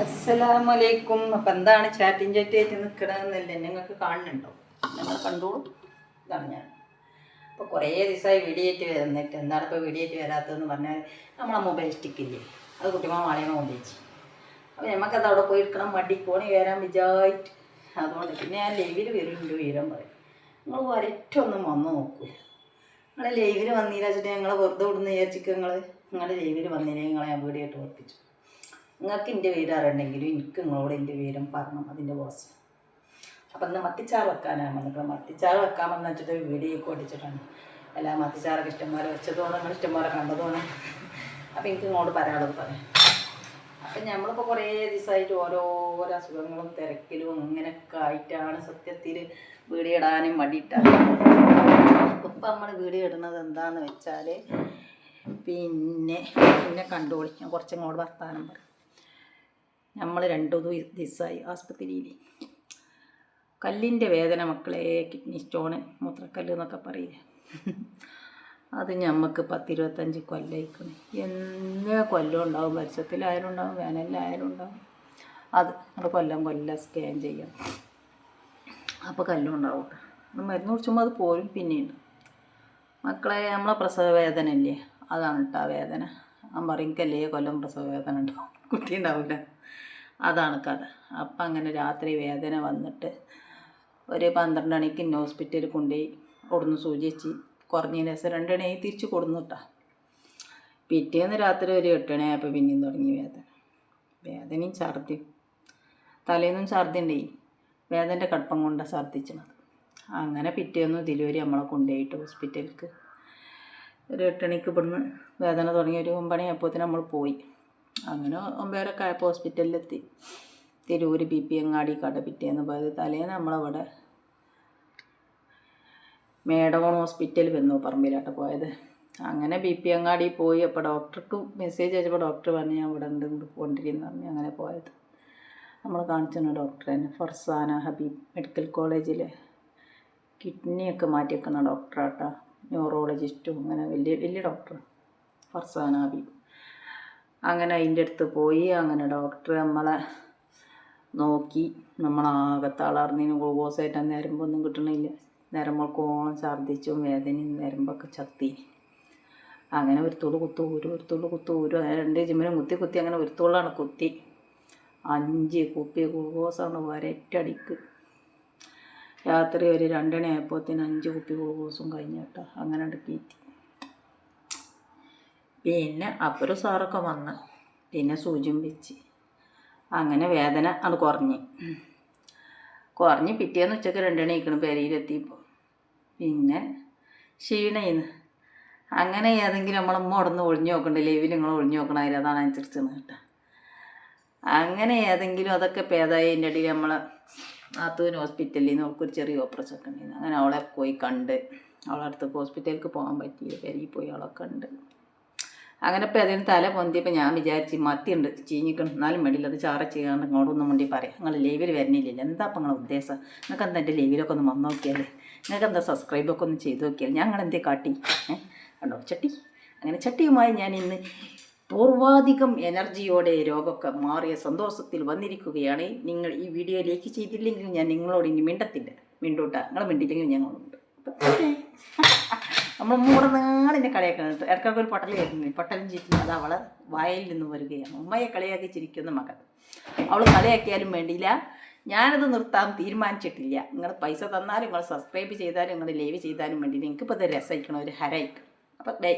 അസ്സലാമലൈക്കും. അപ്പം എന്താണ് ചാറ്റിങ് ചാറ്റ് ആയിട്ട് നിൽക്കണമെന്നല്ലേ നിങ്ങൾക്ക് കാണുന്നുണ്ടോ? നിങ്ങൾ കണ്ടോളൂ. ഇതാണ് ഞാൻ. അപ്പോൾ കുറേ ദിവസമായി വീഡിയോ ആയിട്ട് വന്നിട്ട് എന്താണ് ഇപ്പോൾ വീഡിയോ ആയിട്ട് വരാത്തതെന്ന് പറഞ്ഞാൽ നമ്മളെ മൊബൈൽ സ്റ്റിക്കില്ലേ അത് കുട്ടിമാ മാളിയമ്മ കൊണ്ടുവച്ചു അപ്പോൾ നമുക്കത് അവിടെ പോയി എടുക്കണം മടി. പോണി വരാൻ വിചാരിച്ചു. അതുകൊണ്ട് പിന്നെ ഞാൻ ലൈവിൽ വരുന്നുണ്ട് വീരം പറയും. നിങ്ങൾ ഒരറ്റൊന്നും വന്ന് നോക്കൂ നിങ്ങൾ ലൈവിൽ വന്നില്ല വെച്ചിട്ട് ഞങ്ങൾ വെറുതെ വിടുന്ന വിചാരിച്ചിട്ട് നിങ്ങൾ നിങ്ങളുടെ ലൈവിൽ വന്നില്ലെങ്കിൽ നിങ്ങളെ ഞാൻ വീഡിയോ ആയിട്ട് ഉറപ്പിച്ചു നിങ്ങൾക്ക് എന്റെ പേര് അറിയണമെങ്കിലും എനിക്ക് നിങ്ങളോട് എന്റെ പേരും പറഞ്ഞു അതിന്റെ ബോസ് അപ്പം ഇന്ന് മത്തിച്ചാറ് വെക്കാനാണ് വന്നിട്ട് മത്തിച്ചാറ് വെക്കാമെന്ന് വെച്ചിട്ട് വീഡിയോ ഒക്കെ ഓടിച്ചിട്ടാണ്. എല്ലാ മത്തിച്ചാറൊക്കെ ഇഷ്ടംപോലെ വെച്ചതുമാണ് നിങ്ങൾ ഇഷ്ടംപോലെ കണ്ടതുമാണ് അപ്പം എനിക്ക് നിങ്ങളോട് പറയാനുള്ളത് പറയാം. അപ്പം നമ്മളിപ്പോൾ കുറേ ദിവസമായിട്ട് ഓരോരോ അസുഖങ്ങളും തിരക്കിലും അങ്ങനെയൊക്കെ ആയിട്ടാണ് സത്യത്തിൽ വീഡിയോ ഇടാനും മടിയിട്ടാണ് ഇപ്പം നമ്മൾ വീഡിയോ ഇടുന്നത് എന്താണെന്ന് വെച്ചാൽ പിന്നെ പിന്നെ കണ്ടോളി. ഞാൻ കുറച്ചങ്ങോട്ട് വർത്താനം പറയും. നമ്മൾ രണ്ടു ദിവസമായി ആസ്പത്രിയിൽ കല്ലിന്റെ വേദന മക്കളെ കിഡ്നി സ്റ്റോണ് മൂത്രക്കല്ല് എന്നൊക്കെ പറയില്ലേ. അത് ഞമ്മക്ക് പത്തിരുപത്തഞ്ച് കൊല്ലയിക്കണം. എല്ലാ കൊല്ലം ഉണ്ടാവും വർഷത്തിലായാലും ഉണ്ടാവും വേനലിലായാലും ഉണ്ടാവും അത് നമ്മൾ കൊല്ലം കൊല്ലം സ്കാൻ ചെയ്യാം അപ്പോൾ കല്ലും ഉണ്ടാവും മരുന്ന് കുടിച്ചുമ്പോൾ അത് പോരും പിന്നെയുണ്ട് മക്കളെ നമ്മളെ പ്രസവ വേദന ഇല്ലേ അതാണ് കേട്ടോ ആ വേദന പറയും പറയുകയല്ലേ കൊല്ലം പ്രസവ വേദന ഉണ്ടാവും. കുട്ടി ഉണ്ടാവില്ല അതാണ് കഥ. അപ്പം അങ്ങനെ രാത്രി വേദന വന്നിട്ട് ഒരു പന്ത്രണ്ട് മണിക്ക് ഇന്ന ഹോസ്പിറ്റലിൽ കൊണ്ടുപോയി കൊടുന്ന് സൂചി വെച്ച് കുറഞ്ഞതിന് ശേഷം രണ്ട് മണിയായി തിരിച്ച് കൊടുന്നു കിട്ടാം പിറ്റേന്ന് രാത്രി ഒരു എട്ട് മണിയായപ്പോൾ പിന്നെയും തുടങ്ങി വേദന. വേദനയും ഛർദി തലേന്നും ഛർദി ഉണ്ടായി. വേദന്റെ കടുപ്പം കൊണ്ടാണ് ഛർദിച്ചത്. അങ്ങനെ പിറ്റേന്ന് ഡെലിവറി നമ്മളെ കൊണ്ടുപോയിട്ട് ഹോസ്പിറ്റലിലേക്ക് ഒരു എട്ടണിക്ക് ഇവിടുന്ന് വേദന തുടങ്ങി ഒരു ഒമ്പണി അപ്പോഴത്തേന് നമ്മൾ പോയി. അങ്ങനെ ഒമ്പതരൊക്കെ ആയപ്പോൾ ഹോസ്പിറ്റലിലെത്തി. തിരൂര് ബി പി അങ്ങാടി കട പിറ്റേന്ന് പോയത്. തലേന്ന് നമ്മളവിടെ മേടവൺ ഹോസ്പിറ്റൽ വന്നു പറമ്പിലാട്ട് പോയത്. അങ്ങനെ ബി പി അങ്ങാടി പോയി. അപ്പോൾ ഡോക്ടർക്ക് മെസ്സേജ് അയച്ചപ്പോൾ ഡോക്ടർ പറഞ്ഞു ഞാൻ ഇവിടെ ഉണ്ട് ഇങ്ങോട്ട് കൊണ്ടിരിക്കുന്നു പറഞ്ഞു അങ്ങനെ പോയത്. നമ്മൾ കാണിച്ചിരുന്ന ഡോക്ടർ തന്നെ ഫർസാന ഹബീബ് മെഡിക്കൽ കോളേജിലെ കിഡ്നിയൊക്കെ മാറ്റി ഡോക്ടറാട്ടോ ഡോക്ടറാട്ടാ. ന്യൂറോളജിസ്റ്റും അങ്ങനെ വലിയ വലിയ ഡോക്ടർ ഫർസാനാബി അങ്ങനെ അതിന്റെ അടുത്ത് പോയി. അങ്ങനെ ഡോക്ടർ നമ്മളെ നോക്കി. നമ്മളാകെ തളർന്നതിന് ഗ്ലൂക്കോസായിട്ട് ഒന്നും കിട്ടണില്ല. നേരമ്പൾക്കോളം ഛർദ്ദിച്ചും വേദനയും നേരമ്പൊക്കെ ചത്തി. അങ്ങനെ ഒരു തുള്ളു കുത്തു ഊരും ഒരു തുള്ളു കുത്തു ഊരും. അങ്ങനെ രണ്ട് ജിമ്മിനും കുത്തി കുത്തി അങ്ങനെ ഒരുത്തോളാണ് കുത്തി. അഞ്ച് കുപ്പി ഗ്ലൂക്കോസാണ് ഒരറ്റടിക്ക്. രാത്രി ഒരു രണ്ടണി ആയപ്പോഴത്തേന് അഞ്ച് കുപ്പി ഗ്ലൂക്കോസും കഴിഞ്ഞിട്ടോ. അങ്ങനെ കീറ്റി. പിന്നെ അപ്പുറം സാറൊക്കെ വന്ന്. പിന്നെ സൂചിയും വെച്ച്. അങ്ങനെ വേദന അത് കുറഞ്ഞ്. കുറഞ്ഞ് പിറ്റേന്ന് ഉച്ചയ്ക്ക് രണ്ടണി ആയിക്കണം പെരയിലെത്തിയപ്പോൾ പിന്നെ ക്ഷീണയിന്ന് അങ്ങനെ ഏതെങ്കിലും നമ്മളമ്മ ഉടന്ന് ഒഴിഞ്ഞു നോക്കണ്ട? ലൈവിൽ നിങ്ങൾ ഒഴിഞ്ഞു നോക്കണ അതിലതാണ് അനുസരിച്ച് കേട്ടോ അങ്ങനെ ഏതെങ്കിലും അതൊക്കെ പേതായി അതിന്റെ ഇടയിൽ നമ്മളെ നാത്തൂന് ഹോസ്പിറ്റലിൽ നിന്ന് അവൾക്കൊരു ചെറിയ ഓപ്പറേഷൻ ഒക്കെ ഉണ്ടായിരുന്നു. അങ്ങനെ അവളെ പോയി കണ്ട്. അവളെ അടുത്ത് ഹോസ്പിറ്റലിലേക്ക് പോകാൻ പറ്റിയില്ല. പെരുകി പോയി അവളെ കണ്ട്. അങ്ങനെ ഇപ്പം അതിന് തല പൊന്തിയപ്പോൾ ഞാൻ വിചാരിച്ച് മത്തിയുണ്ട്. ചീഞ്ഞിക്കണം. എന്നാലും വേണ്ടില്ല അത് ചാറ ചെയ്യാണ്ട് ഇങ്ങോട്ടൊന്നും വേണ്ടി പറയാം. നിങ്ങൾ ലൈവിൽ വരുന്നില്ലല്ലോ എന്താ അപ്പം നിങ്ങളുടെ ഉദ്ദേശം? നിങ്ങൾക്ക് എന്താ എന്റെ ലൈവിലൊക്കെ ഒന്ന് വന്നു നോക്കിയാൽ നിങ്ങൾക്ക് എന്താ സബ്സ്ക്രൈബൊക്കെ ഒന്ന് ചെയ്ത് നോക്കിയാൽ ഞങ്ങൾ എന്തേ കാട്ടി? കണ്ടോ? ചട്ടി. അങ്ങനെ ചട്ടിയുമായി ഞാൻ ഇന്ന് പൂർവാധികം എനർജിയോടെ രോഗമൊക്കെ മാറിയ സന്തോഷത്തിൽ വന്നിരിക്കുകയാണ്. നിങ്ങൾ ഈ വീഡിയോ ലൈക്ക് ചെയ്തില്ലെങ്കിൽ ഞാൻ നിങ്ങളോട് ഇനി മിണ്ടത്തില്ല. മിണ്ടൂട്ട. നിങ്ങൾ മിണ്ടില്ലെങ്കിൽ ഞങ്ങളുണ്ട് നമ്മൾ മൂടെ നാളിനെ കളിയാക്കുന്നത് ഇടയ്ക്കൊക്കെ ഒരു പട്ടലി വരുന്നു പൊട്ടലും ചിരിക്കുന്നു അത് അവളെ വായിൽ നിന്ന് വരികയാണ്. ഉമ്മയെ കളിയാക്കി ചിരിക്കുന്ന മകൾ. അവൾ കളിയാക്കിയാലും വേണ്ടിയില്ല. ഞാനത് നിർത്താൻ തീരുമാനിച്ചിട്ടില്ല. നിങ്ങൾ പൈസ തന്നാലും നിങ്ങൾ സബ്സ്ക്രൈബ് ചെയ്താലും നിങ്ങൾ ലൈവ് ചെയ്താലും വേണ്ടി നിങ്ങൾക്കിപ്പോൾ ഇത് രസമായിക്കണം ഒരു ഹരയിക്കും അപ്പം ബൈ